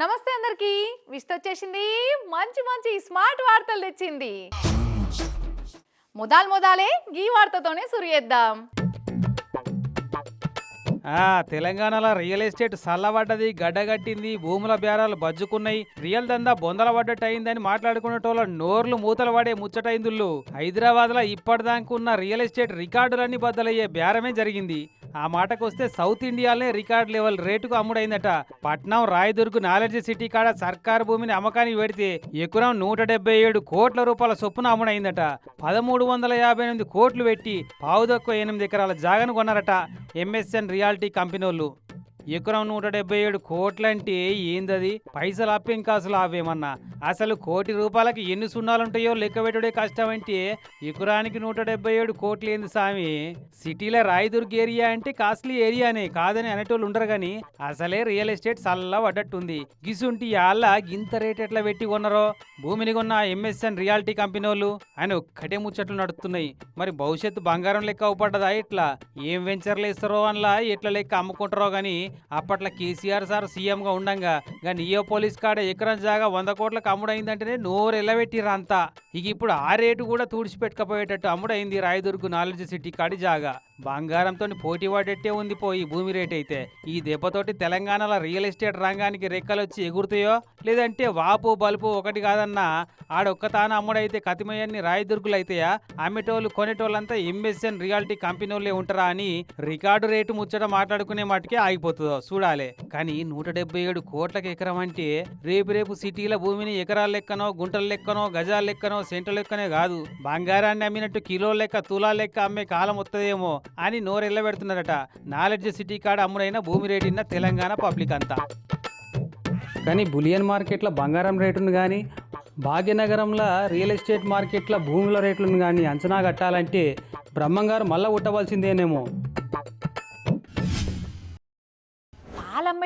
నమస్తే అందరికి. విష్త వచ్చేసింది. మంచి మంచి స్మార్ట్ వార్తలు తెచ్చింది. ముదాల్ ముదాలే ఈ వార్తతోనే సురియేద్దాం చేద్దాం. తెలంగాణలో రియల్ ఎస్టేట్ సల్లబడ్డది గడ్డగట్టింది భూముల బేరాలు బజ్జుకున్నాయి రియల్ దందా బొందల పడ్డట్టు అయిందని మాట్లాడుకునేటోళ్ళ నోర్లు మూతలు పడే ముచ్చటైందుళ్ళు. హైదరాబాద్లో ఇప్పటిదాకా ఉన్న రియల్ ఎస్టేట్ రికార్డులన్నీ బద్దలయ్యే బేరమే జరిగింది. ఆ మాటకొస్తే సౌత్ ఇండియాలోనే రికార్డ్ లెవెల్ రేటుకు అమ్ముడైందట. పట్నం రాయదుర్గ్ నాలెడ్జ్ సిటీ కాడ సర్కారు భూమిని అమ్మకానికి పెడితే ఎకరం నూట డెబ్బై ఏడు కోట్ల రూపాయల చొప్పున అమ్ముడైందట. పదమూడు వందల యాభై ఎనిమిది కోట్లు పెట్టి పావుదొక్క ఎనిమిది ఎకరాల జాగను కొన్నారట. ఎంఎస్ఎన్ రియాలిటీ కంపెనీ వాళ్ళు ఎకరం నూట డెబ్బై ఏడు కోట్లంటే ఏందది? పైసలు అప్పేం కాసులు అవేమన్నా? అసలు కోటి రూపాయలకి ఎన్ని సున్నాలుంటాయో లెక్క పెట్టుడే కష్టం అంటే ఎకరానికి నూట డెబ్బై ఏడు కోట్లు ఏంది సామి. సిటీలో రాయదుర్గ్ ఏరియా అంటే కాస్ట్లీ ఏరియానే కాదని అనేటోళ్ళు ఉండరు కానీ అసలే రియల్ ఎస్టేట్ చల్ల పడ్డట్టుంది గిసుంటి వాళ్ళ గింత రేట్ ఎట్లా పెట్టి కొన్నారో? భూమిని కొన్న ఎంఎస్ఎన్ రియాలిటీ కంపెనీ వాళ్ళు ఆయన ఒక్కటే ముచ్చట్లు నడుస్తున్నాయి మరి భవిష్యత్తు బంగారం లెక్క అవుపడ్డదా ఇట్లా? ఏం వెంచర్లు ఇస్తారో అనలా? ఎట్లా లెక్క అమ్ముకుంటారో కానీ అప్పట్లో కేసీఆర్ సార్ సీఎంగా ఉండంగా. గా నియో పోలీస్ కాడ ఎకరం జాగా వంద కోట్లకు అమ్ముడైందంటేనే నోరు ఎల్లబెట్టిర్రు అంతా. ఇక ఇప్పుడు ఆ రేటు కూడా తుడిచిపెట్టుకపోయేటట్టు అమ్ముడైంది రాయదుర్గ్ నాలెడ్జ్ సిటీ కాడి జాగా. బంగారంతో పోటీ పడేట్టే ఉంది పోయి భూమి రేట్ అయితే. ఈ దెబ్బతోటి తెలంగాణలో రియల్ ఎస్టేట్ రంగానికి రెక్కలొచ్చి ఎగురుతాయో? లేదంటే వాపు బలుపు ఒకటి కాదన్నా ఆడొక్కతాన అమ్ముడైతే కతిమయన్ని రాయదుర్గులైతాయా? అమ్మేటోళ్ళు కొనేటోళ్ళంతా ఎంఎస్ఎన్ రియాలిటీ కంపెనీ వాళ్ళే ఉంటారా అని రికార్డు రేటు ముచ్చట మాట్లాడుకునే మటుకే ఆగిపోతుందో చూడాలి. కానీ నూట డెబ్బై ఏడు కోట్లకు ఎకరం అంటే రేపు రేపు సిటీల భూమిని ఎకరాల లెక్కనో గుంటల లెక్కనో గజాల లెక్కనో సెంటర్ లెక్కనే కాదు. బంగారాన్ని అమ్మినట్టు కిలో లెక్క తులా లెక్క అమ్మే కాలం వస్తుందేమో అని నోరెళ్ళ పెడుతున్నారట నాలెడ్జ్ సిటీ కాడ అమ్ముడైన భూమి రేటిన్న తెలంగాణ పబ్లిక్ అంతా. కానీ బులియన్ మార్కెట్లో బంగారం రేటును కానీ భాగ్యనగరంలో రియల్ ఎస్టేట్ మార్కెట్లో భూముల రేట్లను కానీ అంచనా కట్టాలంటే బ్రహ్మంగారు మళ్ళా ఉట్టవలసిందేనేమో.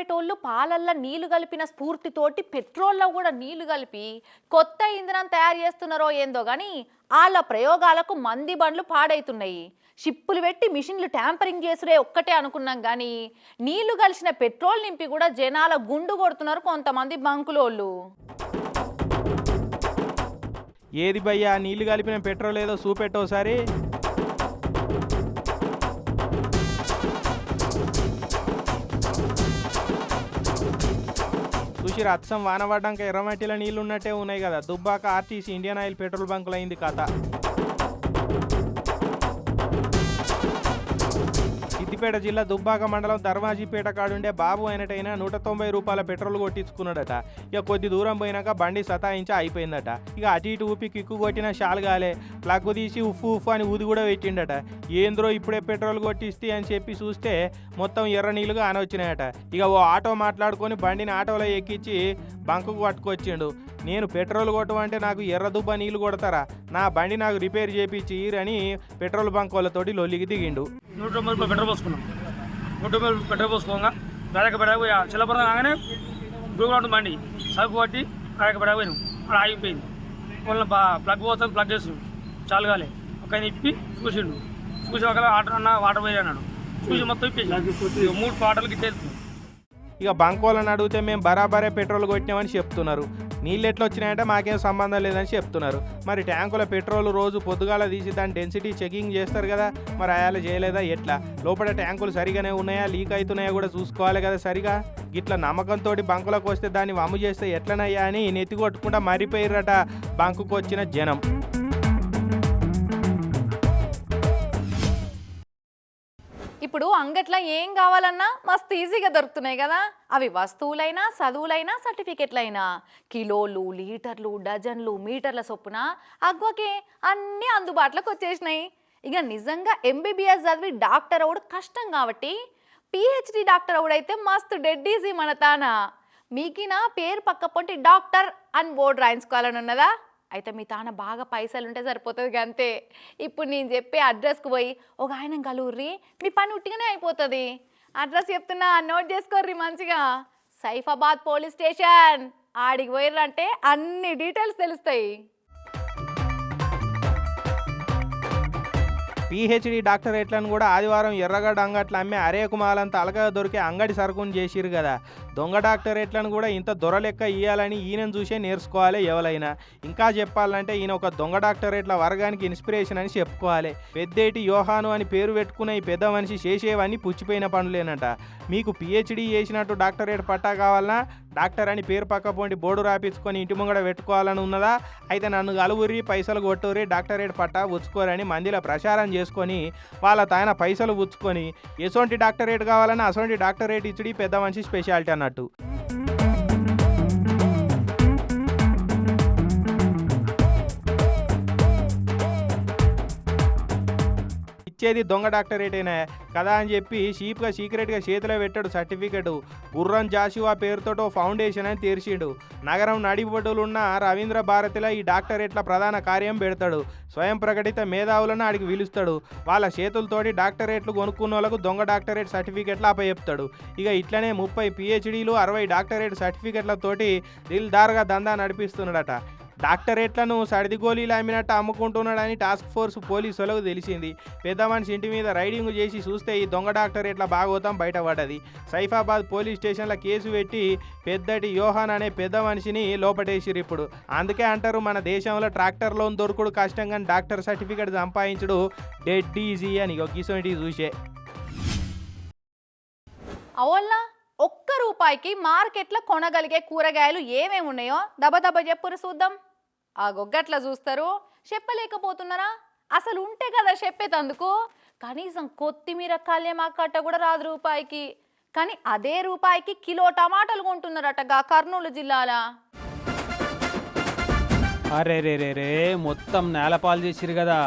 పాలమ్మేటోళ్ళు పాలల్లో నీళ్ళు కలిపిన స్ఫూర్తితోటి పెట్రోల్లో కూడా నీళ్ళు కలిపి కొత్త ఇంధనం తయారు చేస్తున్నారో ఏందో కానీ వాళ్ళ ప్రయోగాలకు మంది బండ్లు పాడైతున్నాయి. షిప్పులు పెట్టి మిషన్లు ట్యాంపరింగ్ చేసుడే ఒక్కటే అనుకున్నాం కానీ నీళ్ళు కలిసిన పెట్రోల్ నింపి కూడా జనాల గుండు కొడుతున్నారు కొంతమంది బంకులోళ్ళు. ఏది భయ్యా నీళ్ళు కలిపిన పెట్రోల్ ఏదో చూపెట్టోసారి చూసి రత్సం వాన పడ్డాక ఎర్రమట్టిలో నీళ్ళున్నట్టే ఉన్నాయి కదా. Dubbaka RTC Indian oil petrol బంకులు అయింది కథ. సిద్దిపేట జిల్లా దుబ్బాక మండలం ధర్మాజీపేట కాడుండే బాబు అయినటైనా నూట తొంభై రూపాయల పెట్రోల్ కొట్టించుకున్నాడట. ఇక కొద్ది దూరం పోయినాక బండి సతాయించి అయిపోయిందట. ఇక అటు ఇటు ఊపి కిక్కు కొట్టిన షాల్గాలే ప్లగ్ తీసి ఉప్పు ఉఫ్ఫు అని ఊది కూడా పెట్టిండట. ఏంద్రో ఇప్పుడే పెట్రోల్ కొట్టిస్తే అని చెప్పి చూస్తే మొత్తం ఎర్ర నీళ్ళుగా ఆనొచ్చినాయట ఇక ఓ ఆటో మాట్లాడుకొని బండిని ఆటోలో ఎక్కించి బంకుకు పట్టుకొచ్చిండు. నేను పెట్రోల్ కొట్టమంటే నాకు ఎర్ర దుబ్బ నీళ్ళు కొడతారా? నా బండి నాకు రిపేర్ చేపించి అని పెట్రోల్ బంక్ వాళ్ళతోటి లొల్లికి దిగిండు. నూట తొంభై పెట్రోల్ పోసుకున్నాం నూట తొంభై రూపాయలు పెట్రోల్ పోసుకోగా. బేడక చిల్లపురం కాగానే దూరం బండి. సరుకు పట్టి బేడక బేడక పోయినాం. అక్కడ ఆగిపోయింది. వాళ్ళని ప్లగ్ పోతాం ప్లగ్ చేసినాం చాలు కాలే. ఒక ఇప్పి చూసిండు. చూసి ఒక వాటర్ అన్న వాటర్ పోయి అన్నాడు. చూసి మొత్తం ఇప్పేసి మూడు పాటలకి ఇచ్చేస్తుంది ఇక బంక్ వాళ్ళని అడిగితే మేము బరాబరే పెట్రోల్ కొట్టినామని చెప్తున్నారు. నీళ్ళు ఎట్లా వచ్చినాయంటే మాకేం సంబంధం లేదని చెప్తున్నారు. మరి ట్యాంకుల పెట్రోల్ రోజు పొద్దుగాల తీసి దాని డెన్సిటీ చెకింగ్ చేస్తారు కదా మరి అయాలు చేయలేదా ఎట్లా? లోపల ట్యాంకులు సరిగానే ఉన్నాయా లీక్ అవుతున్నాయా కూడా చూసుకోవాలి కదా సరిగా? ఇట్లా నమ్మకంతో బంకులకు వస్తే దాన్ని వమ్ము చేస్తే ఎట్లనయ్యా అని నెత్తి మరిపోయిరట మరిపోయిర్రట బంకుకు వచ్చిన జనం. ఇప్పుడు అంగట్లో ఏం కావాలన్నా మస్తు ఈజీగా దొరుకుతున్నాయి కదా. అవి వస్తువులైనా చదువులైనా సర్టిఫికెట్లైనా. కిలోలు లీటర్లు డజన్లు మీటర్ల చొప్పున అగ్వకే అన్నీ అందుబాటులోకి వచ్చేసినాయి. ఇక నిజంగా ఎంబీబీఎస్ చదివి డాక్టర్ అవుడు కష్టం కాబట్టి పిహెచ్డి డాక్టర్ అవుడైతే మస్తు డెడ్ ఈజీ మన తాన. మీకి నా పేరు పక్క పొంటి డాక్టర్ అని బోర్డు రాయించుకోవాలని ఉన్నదా? అయితే మీ తాన బాగా పైసలు ఉంటే సరిపోతుంది అంతే ఇప్పుడు నేను చెప్పే అడ్రస్కి పోయి ఒక ఆయన కలువుర్రి మీ పని ఉట్టిగానే అయిపోతుంది. అడ్రస్ చెప్తున్నా నోట్ చేసుకోర్రి మంచిగా. Saifabad police station. ఆడికి పోయిర్రంటే అన్ని డీటెయిల్స్ తెలుస్తాయి. పిహెచ్డి డాక్టరేట్లను కూడా ఆదివారం ఎర్రగడ్డ అంగట్లు అమ్మే అరే అరేకుమాలంత అలగా దొరికే అంగడి సరుకుని చేసిరు కదా. దొంగ డాక్టరేట్లను కూడా ఇంత దొరలెక్క ఇవ్వాలని ఈయనను చూసే నేర్చుకోవాలి ఎవరైనా ఇంకా చెప్పాలంటే ఈయన ఒక దొంగ డాక్టరేట్ల వర్గానికి ఇన్స్పిరేషన్ అని చెప్పుకోవాలి. పెద్దేటి యోహాను అని పేరు పెట్టుకున్న ఈ పెద్ద మనిషి చేసేవన్నీ పుచ్చిపోయిన పనులేనట. మీకు పిహెచ్డి చేసినట్టు డాక్టరేట్ పట్టా కావాలన్నా డాక్టర్ అని పేరు పక్క పోండి బోర్డు రాపించుకొని ఇంటి ముంగడ పెట్టుకోవాలని ఉన్నదా? అయితే నన్ను కలువురి పైసలు కొట్టురి డాక్టరేట్ పట్టా ఉచ్చుకోరని మందిలో ప్రచారం చేసుకొని వాళ్ళ తాయన పైసలు ఉచ్చుకొని ఎసొంటి డాక్టరేట్ కావాలన్నా అసొంటి డాక్టరేట్ ఇచ్చుడి పెద్ద మనిషి స్పెషాలిటీ అన్నట్టు. ఇచ్చేది దొంగ డాక్టరేటేనా. కదా అని చెప్పి షీప్గా సీక్రెట్గా చేతిలో పెట్టాడు సర్టిఫికెట్. గుర్రం జాషువా పేరుతోటో ఫౌండేషన్ అని తెరిచిండు. నగరం నడిబొడ్డులున్న రవీంద్ర భారతిలో ఈ డాక్టరేట్ల ప్రధాన కార్యం పెడతాడు. స్వయం ప్రకటిత మేధావులను ఆడికి పిలుస్తాడు. వాళ్ళ చేతులతోటి డాక్టరేట్లు కొనుక్కున్న వాళ్ళకు దొంగ డాక్టరేట్ సర్టిఫికెట్లు అప్పచెప్తాడు ఇక ఇట్లనే ముప్పై పిహెచ్డీలు అరవై డాక్టరేట్ సర్టిఫికెట్లతోటి దిల్దార్గా దందా నడిపిస్తున్నాడట. డాక్టరేట్లను సర్దిగోళీలు అమ్మినట్టు అమ్ముకుంటున్నాడని టాస్క్ ఫోర్స్ పోలీసులకు తెలిసింది. పెద్ద మనిషి ఇంటి మీద రైడింగ్ చేసి చూస్తే ఈ దొంగ డాక్టరేట్ల బాగోతాం బయటపడ్డది. సైఫాబాద్ పోలీస్ స్టేషన్లో కేసు పెట్టి పెద్దటి యోహాన్ అనే పెద్ద మనిషిని లోపటేసిరు ఇప్పుడు. అందుకే అంటారు మన దేశంలో ట్రాక్టర్ లోన్ దొరుకుడు కష్టంగా డాక్టర్ సర్టిఫికేట్ సంపాదించుడు డెడ్ ఈజీ అని. ఒక గిసోంటి చూసే. అవునా? ఒక్క రూపాయికి మార్కెట్లో కొనగలిగే కూరగాయలు ఏమేమి ఉన్నాయో దబ దబ చెప్పురు చూద్దాం. ఆ గొగ్గట్లా చూస్తారు? చెప్పలేకపోతున్నారా? అసలు ఉంటే కదా చెప్పేతందుకు. కనీసం కొత్తిమీర కళ్యమాకట్ట కూడా రాదు రూపాయికి. కానీ అదే రూపాయికి కిలో టమాటాలు కొంటున్నారట గా కర్నూలు జిల్లాల. అరే రే రే మొత్తం నేలపాలు చేసిరు కదా.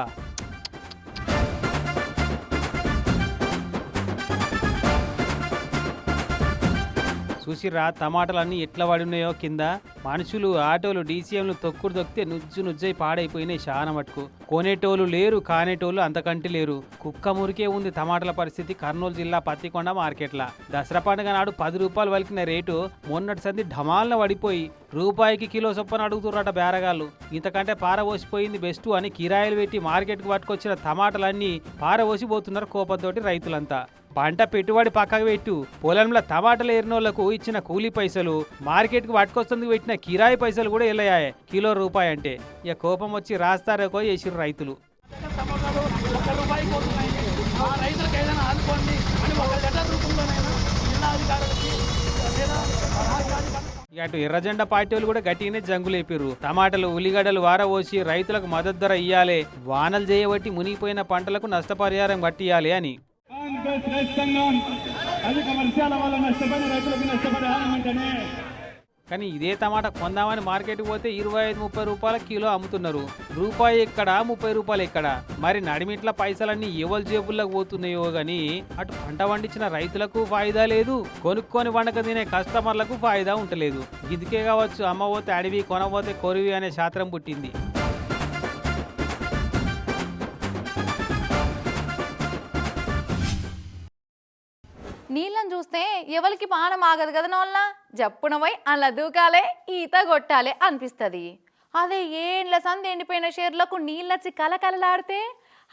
చూసిరా టమాటాలన్నీ ఎట్లా పడినాయో కింద. మనుషులు ఆటోలు డీసీఎంలు తొక్కుడు తొక్కితే నుజ్జు నుజ్జై పాడైపోయినాయి చాలా మటుకు. కొనేటోళ్ళు లేరు కానేటోళ్ళు అంతకంటే లేరు. కుక్క మురికే ఉంది టమాటాల పరిస్థితి కర్నూలు జిల్లా పత్తికొండ మార్కెట్ల. దసరా పండుగ నాడు పది రూపాయలు వలికిన రేటు మొన్నటి సంది ఢమాలన పడిపోయి రూపాయికి కిలో చొప్పున అడుగుతుర్రట బేరగాళ్ళు. ఇంతకంటే పారవోసిపోయింది బెస్ట్ అని కిరాయిలు పెట్టి మార్కెట్కి పట్టుకొచ్చిన టమాటాలన్నీ పారవోసిపోతున్నారు కోపంతోటి రైతులంతా. పంట పెట్టుబడి పక్కకు పెట్టు. పొలంలో టమాటాలు ఏరినోళ్ళకు ఇచ్చిన కూలీ పైసలు మార్కెట్కి పట్టుకొస్తుంది పెట్టిన కిరాయి పైసలు కూడా వెళ్ళాయి కిలో రూపాయి అంటే. ఇక కోపం వచ్చి రాస్తారకో చేసిరు రైతులు. ఇక అటు ఎర్రజెండా పార్టీ వాళ్ళు కూడా గట్టిగానే జంగులేపారు టమాటాలు ఉల్లిగడ్డలు వారవోసి రైతులకు మద్దతు ధర ఇయ్యాలి. వానలు చేయబట్టి మునిగిపోయిన పంటలకు నష్టపరిహారం కట్టియాలి అని. అధిక వర్షాల వల్ల రైతులకు కానీ ఇదే టమాటా కొందామని మార్కెట్కి పోతే ఇరవై ఐదు ముప్పై రూపాయల కిలో అమ్ముతున్నారు. రూపాయి ఇక్కడ ముప్పై రూపాయలు ఇక్కడ మరి నడిమిట్ల పైసలన్నీ ఎవరి జేబుల్లోకి పోతున్నాయో గాని అటు పంట పండించిన రైతులకు ఫాయిదా లేదు. కొనుక్కొని వండక తినే కస్టమర్లకు ఫాయిదా ఉండలేదు. ఇదికే కావచ్చు అమ్మబోతే అడవి కొనబోతే కొరివి అనే శాస్త్రం పుట్టింది. చూస్తే ఎవరికి పానం ఆగదు కదా నోళ్ళ జప్పున పోయి అలా దూకాలే ఈత కొట్టాలే అనిపిస్తుంది. అదే ఏండ్ల సంది ఎండిపోయిన చెరువులకు నీళ్ళొచ్చి కలకలలాడితే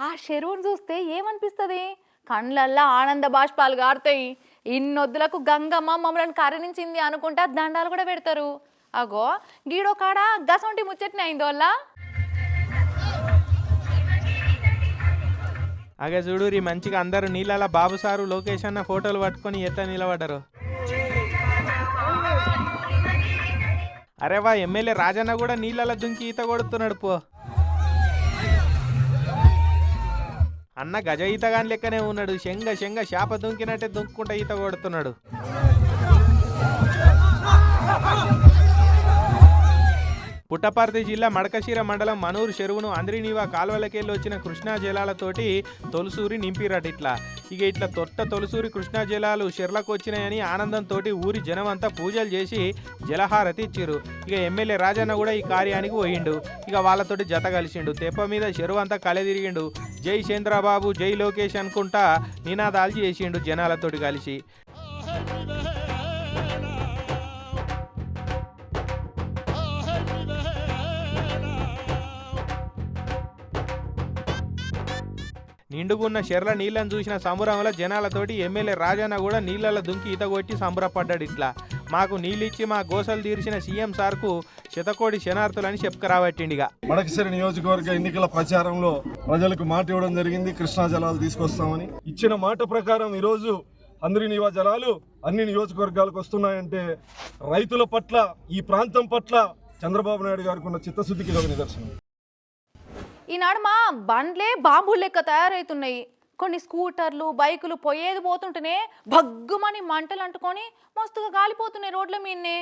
ఆ చెరువును చూస్తే ఏమనిపిస్తుంది? కండ్లల్లా ఆనంద బాష్పాలు గారుతాయి. ఇన్నొద్దులకు గంగమ్మ మమ్మల్ని కరుణించింది అనుకుంటా దండాలు కూడా పెడతారు. అగో గీడో కాడ గసొంటి ముచ్చట్ని అయిందోళ్ళ అగే చూడురి మంచిగా అందరూ నీళ్ళ బాబు సారు లోకేష్ అన్న ఫోటోలు పట్టుకొని ఎట్లా నిలబడ్డారు? అరే వా ఎమ్మెల్యే రాజన్న కూడా నీళ్ళలో దుంకి ఈత కొడుతున్నాడు పో. అన్న గజ ఈతగాని లెక్కనే ఉన్నాడు. శంగ శంగ శాప దుంకినట్టే దుంకుకుంటా ఈత కొడుతున్నాడు. పుట్టపర్తి జిల్లా మడకశీర మండలం మనూరు చెరువును అంద్రినీవా కాలువలకెళ్ళి వచ్చిన కృష్ణా జలాలతోటి తొలసూరి నింపిరట ఇట్లా. ఇక ఇట్లా తొట్ట తొలసూరి కృష్ణా జలాలు చెర్లకు వచ్చినాయని ఆనందంతో ఊరి జనం అంతా పూజలు చేసి జలహారతి ఇచ్చిర్రు. ఇక ఎమ్మెల్యే రాజన్న కూడా ఈ కార్యానికి పోయిండు. ఇక వాళ్ళతోటి జత కలిసిండు. తెప్ప మీద చెరువు అంతా కలె తిరిగిండు జై చంద్రబాబు జై లోకేష్ అనుకుంటా నినాదాలు చేసిండు జనాలతోటి కలిసి. నిండుగున్న షెర్ల నీళ్ళని చూసిన సంబరంలో జనాలతోటి ఎమ్మెల్యే రాజన్న కూడా నీళ్ళల్లో దుంకి ఈత కొట్టి సంబరపడ్డాడు ఇట్లా. మాకు నీళ్ళిచ్చి మా గోసలు తీర్చిన సీఎం సార్కు శతకోడి శనార్థులని చెప్పుకరాబట్టిండిగా. మడకసిరి నియోజకవర్గ ఎన్నికల ప్రచారంలో ప్రజలకు మాట ఇవ్వడం జరిగింది కృష్ణా జలాలు తీసుకొస్తామని. ఇచ్చిన మాట ప్రకారం ఈరోజు అందరి నివా జలాలు అన్ని నియోజకవర్గాలకు వస్తున్నాయంటే రైతుల పట్ల ఈ ప్రాంతం పట్ల చంద్రబాబు నాయుడు గారికి ఉన్న చిత్తశుద్ధికి ఇది ఒక నిదర్శనం. ఈనాడు మా బండ్లే బాంబులు లెక్క తయారవుతున్నాయి కొన్ని స్కూటర్లు బైకులు పోయేది పోతుంటేనే భగ్గుమని మంటలు అంటుకొని మస్తుగా గాలిపోతున్నాయి రోడ్ల మీదనే.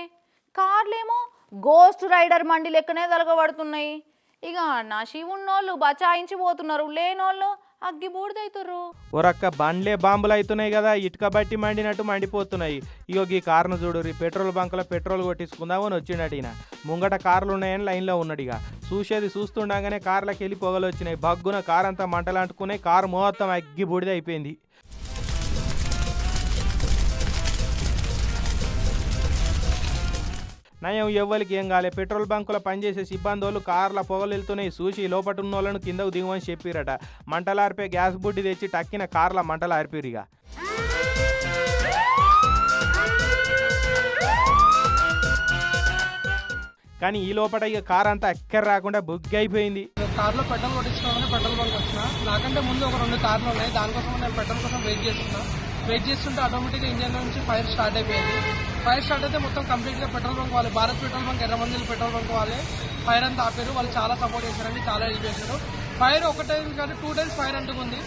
కార్లేమో గోస్ట్ రైడర్ మండి లెక్కనే తలగబడుతున్నాయి. ఇక నా ఉన్నోళ్ళు బచాయించి పోతున్నారు లేనోళ్ళు అగ్గి బూడిదైతుర్రు. ఒరక్క బండ్లే బాంబులు అవుతున్నాయి కదా ఇటుక బట్టి మండినట్టు మండిపోతున్నాయి. ఇగో ఈ కార్ను చూడు పెట్రోల్ బంక్లో పెట్రోల్ కొట్టించుకుందామని వచ్చిండట ఈయన. ముంగట కార్లు ఉన్నాయని లైన్లో ఉన్నాడు ఇక చూసేది చూస్తుండగానే కార్లకు వెళ్ళి పొగలు వచ్చినాయి బగ్గున కార్ అంతా మంటలు అంటుకున్నాయి కారు మొత్తం అగ్గి బూడిద అయిపోయింది నయం ఎవ్వరికి ఏం కాలే. పెట్రోల్ బంకులో పనిచేసే సిబ్బంది వాళ్ళు కార్ల పొగలు వెళ్తున్నాయి చూసి లోపట ఉన్న వాళ్ళను కిందకు దిగమని చెప్పిరట. మంటలార్పే గ్యాస్ బుడ్డి తెచ్చి టక్కిన కార్ల మంటలు ఇక కానీ ఈ లోపల ఇక కార్ అంతా ఎక్కడ రాకుండా బుగ్గి అయిపోయింది కార్లో పెట్రోల్ కొట్టించుకోవాలని పెట్రోల్ బంక్ వచ్చిన నాకంటే ముందు ఒక రెండు కార్లు ఉన్నాయి. దానికోసం నేను పెట్రోల్ కోసం వెయిట్ చేస్తున్నా. వెయిట్ చేస్తుంటే ఆటోమేటిక్గా ఇంజన్ నుంచి ఫైర్ స్టార్ట్ అయిపోయింది. ఫైర్ స్టార్ట్ అయితే మొత్తం కంప్లీట్గా పెట్రోల్ బంక్ వాళ్ళు. Bharat petrol bunk ఎర్రమందిల్ petrol bunk వాళ్ళే. ఫైర్ అంతా ఆపారు. వాళ్ళు చాలా సపోర్ట్ చేశారండి చాలా హెల్ప్ చేశారు. ఫైర్ ఒక టైం కాదు టూ టైమ్స్ ఫైర్ అంటుకుంది.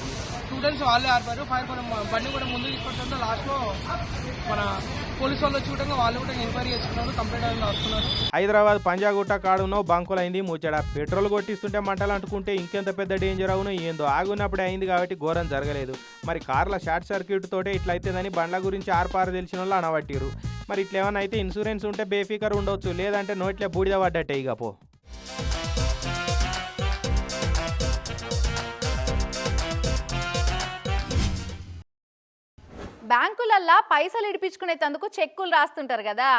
స్టూడెంట్స్ టైమ్స్ వాళ్ళే ఆపారు ఫైర్ మనం బండి కూడా ముందు తీసుకొచ్చుంటే లాస్ట్లో మన పోలీసు వాళ్ళు వచ్చి కూడా వాళ్ళు కూడా ఎంక్వైరీ చేసుకున్నారు. కంప్లైంట్ అని వస్తున్నారు హైదరాబాద్ పంజాగుట్ట కాడునో బంకులైంది ముచ్చడ పెట్రోల్ కొట్టిస్తుంటే మంటలు అంటుకుంటే ఇంకెంత పెద్ద డేంజర్ అవును ఏందో. ఆగున్నప్పుడే అయింది కాబట్టి ఘోరం జరగలేదు. మరి కార్ల షార్ట్ సర్క్యూట్ తోటే ఇట్లయితేదని బండ్ల గురించి ఆర్పారు తెలిసిన వాళ్ళు అనబట్టిరు మరి ఇట్లేమన్నా అయితే ఇన్సూరెన్స్ ఉంటే బేఫికర్ ఉండొచ్చు. లేదంటే నోట్లే బూడిద పడ్డట్టే ఇక పో. బ్యాంకులల్లా పైసలు ఇడిపించుకునేందుకు చెక్కులు రాస్తుంటారు కదా.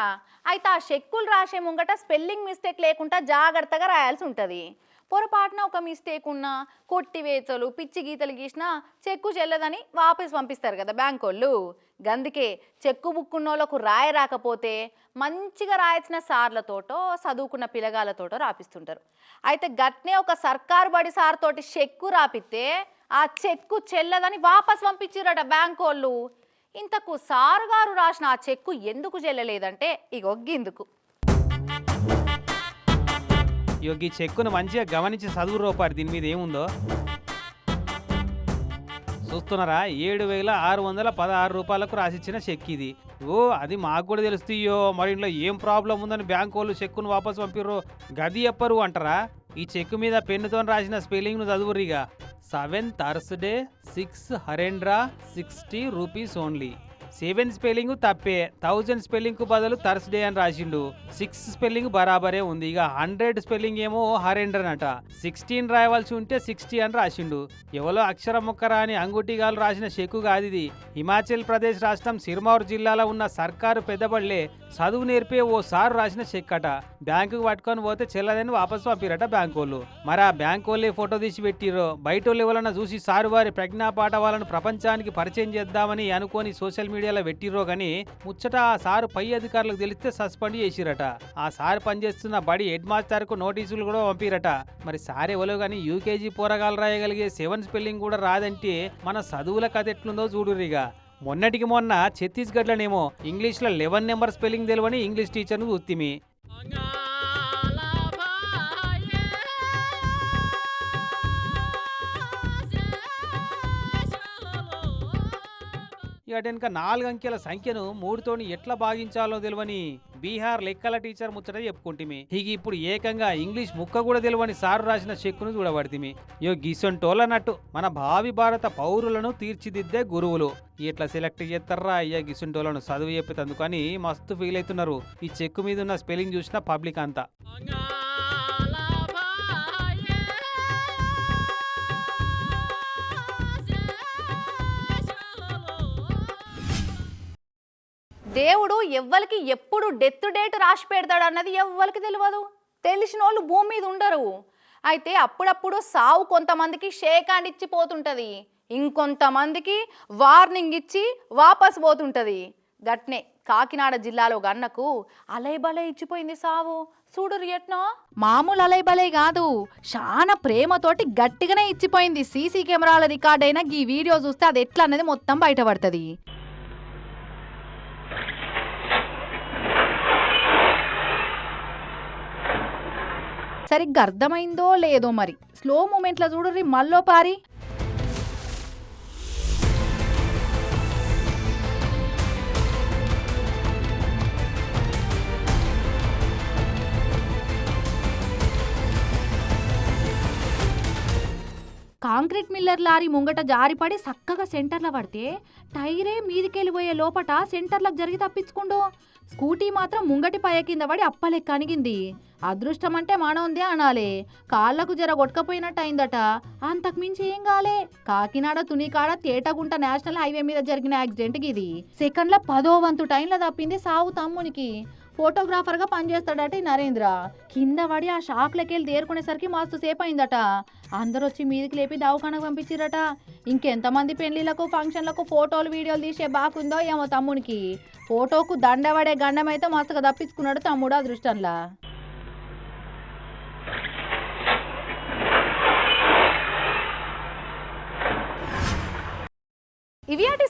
అయితే ఆ చెక్కులు రాసే ముంగట స్పెల్లింగ్ మిస్టేక్ లేకుండా జాగ్రత్తగా రాయాల్సి ఉంటుంది. పొరపాటున ఒక మిస్టేక్ ఉన్నా కొట్టివేతలు పిచ్చి గీతలు గీసినా చెక్కు చెల్లదని వాపస్ పంపిస్తారు కదా బ్యాంక్ వాళ్ళు గందుకే చెక్కు బుక్కున్నోళ్ళకు రాయ రాకపోతే మంచిగా రాయాల్సిన సార్లతోటో చదువుకున్న పిల్లగాళ్ళతోటో రాపిస్తుంటారు. అయితే గట్నే ఒక సర్కారు బడి సార్ తోటి చెక్కు రాపిస్తే ఆ చెక్కు చెల్లదని వాపస్ పంపించారట బ్యాంక్ వాళ్ళు ఇంతకు సారుగారు రాసిన ఆ చెక్కు ఎందుకు చెల్లలేదంటే ఇగొగ్గిందుకు గిందుకు. ఈ చెక్కును మంచిగా గమనించి చదువు రూపారు దీని మీద ఏముందో? చూస్తున్నారా? ఏడు వేల ఆరు వందల పదహారు రూపాయలకు రాసిచ్చిన చెక్ ఇది. ఓ అది మాకు కూడా తెలుస్తాయో మరి ఇంట్లో ఏం ప్రాబ్లం ఉందని బ్యాంకు వాళ్ళు చెక్కును వాపసు పంపిర్రు? గది ఎప్పరు అంటారా? ఈ చెక్కు మీద పెన్నుతో రాసిన స్పెల్లింగ్ను చదువురిగా seven thursday six hundred sixty rupees only. Seven spelling తప్పే. థౌజండ్ స్పెల్లింగ్కు బదులు థర్స్డే అని రాసిండు. సిక్స్ స్పెల్లింగ్ బరాబరే ఉంది. ఇక హండ్రెడ్ స్పెల్లింగ్ ఏమో హరెండర్ అట సిక్స్టీన్ రాయవలసి ఉంటే సిక్స్టీ అని రాసిండు. ఎవలో అక్షర ముక్కరా అని అంగుటిగాలు రాసిన చెక్కు కాదు ఇది. హిమాచల్ ప్రదేశ్ రాష్ట్రం సిర్మౌర్ జిల్లాలో ఉన్న సర్కారు పెద్దబళ్ళే చదువు నేర్పే ఓ సారు రాసిన చెక్ అట బ్యాంకుకు పట్టుకొని పోతే చెల్లదని వాపసు పంపిరట బ్యాంకు వాళ్ళు మరి ఆ బ్యాంక్ వాళ్ళే ఫోటో తీసి పెట్టిరో బయట వాళ్ళు ఎవరన్నా చూసి సారు వారి ప్రజ్ఞా పాఠ వాళ్ళను ప్రపంచానికి పరిచయం చేద్దామని అనుకొని సోషల్ మీడియా మీడియాలో పెట్టిర్రో కానీ ముచ్చట ఆ సారు పై అధికారులకు తెలిస్తే సస్పెండ్ చేసిరట. ఆ సారు పనిచేస్తున్న బడి హెడ్ మాస్టర్కు నోటీసులు కూడా పంపిరట. మరి సార్ ఎవరో కానీ యూకేజీ పోరగాలు రాయగలిగే సెవెన్ స్పెల్లింగ్ కూడా రాదంటే మన చదువుల కథ ఎట్లుందో చూడురిగా. మొన్నటికి మొన్న ఛత్తీస్గఢ్లోనేమో ఇంగ్లీష్లో లెవెన్ నెంబర్ స్పెల్లింగ్ తెలివని ఇంగ్లీష్ టీచర్ను చూస్తిమి ఇంకా నాలుగు అంకెల సంఖ్యను మూడుతోని ఎట్లా భాగించాలో తెలియని బీహార్ లెక్కల టీచర్ ముచ్చట చెప్పుకుంటుమి. ఇక ఇప్పుడు ఏకంగా ఇంగ్లీష్ ముక్క కూడా తెలియని సారు రాసిన చెక్కును చూడబడితిమి. యో గిసొంటోళ్ళనట్టు మన భావి భారత పౌరులను తీర్చిదిద్దే గురువులు. ఇట్లా సెలెక్ట్ చేస్తారా అయ్యా గిసొంటోళ్ళను చదువు చెప్పేందుకని మస్తు ఫీల్ అవుతున్నారు ఈ చెక్కు మీద ఉన్న స్పెల్లింగ్ చూసిన పబ్లిక్ అంతా. దేవుడు ఎవ్వరికి ఎప్పుడు డెత్ డేట్ రాసి పెడతాడు అన్నది ఎవ్వరికి తెలియదు తెలిసిన వాళ్ళు భూమి మీద ఉండరు. అయితే అప్పుడప్పుడు సావు కొంతమందికి షేక్ హ్యాండ్ ఇచ్చి పోతుంటుంది. ఇంకొంతమందికి వార్నింగ్ ఇచ్చి వాపస్ పోతుంటుంది. గట్నే కాకినాడ జిల్లాలో గన్నకు అలైబలై ఇచ్చిపోయింది సావు. చూడు ఎట్నో మామూలు అలైబలై కాదు. చాలా ప్రేమతోటి గట్టిగానే ఇచ్చిపోయింది. సీసీ కెమెరాల రికార్డ్ అయినా ఈ వీడియో చూస్తే అది ఎట్లా అనేది మొత్తం బయటపడుతుంది. సరిగ్గా అర్థమైందో లేదో మరి. స్లో మూమెంట్లో చూడుర్రి మళ్ళో పారి. కాంక్రీట్ మిల్లర్ లారీ ముంగట జారిపడి చక్కగా సెంటర్లో పడితే టైరే మీదికెళ్ళిపోయే లోపట సెంటర్లకు జరిగి తప్పించుకుండు స్కూటీ మాత్రం ముంగటి పయ కింద పడి అప్పలెక్క అణిగింది అదృష్టం అంటే మానవుందే అనాలే. కాళ్ళకు జర కొట్టుకపోయినట్టు అయిందట అంతకు మించి ఏం కాలే. కాకినాడ తునికాడ తేటగుంట నేషనల్ హైవే మీద జరిగిన యాక్సిడెంట్కి ఇది సెకండ్ల పదో వంతు టైంలో తప్పింది సావు తమ్మునికి. ఫోటోగ్రాఫర్గా పనిచేస్తాడట ఈ నరేంద్ర. కింద పడి ఆ షాక్లకెళ్ళి తేరుకునేసరికి మస్తు సేపు అయిందట అందరూ వచ్చి మీదికి లేపి దవాఖానకు పంపించిరట ఇంకెంతమంది పెళ్ళిళ్ళకు ఫంక్షన్లకు ఫోటోలు వీడియోలు తీసే బాగుందో ఏమో తమ్మునికి. ఫోటోకు దండబడే గండమైతే మస్తుగా తప్పించుకున్నాడు తమ్ముడు అదృష్టంలా.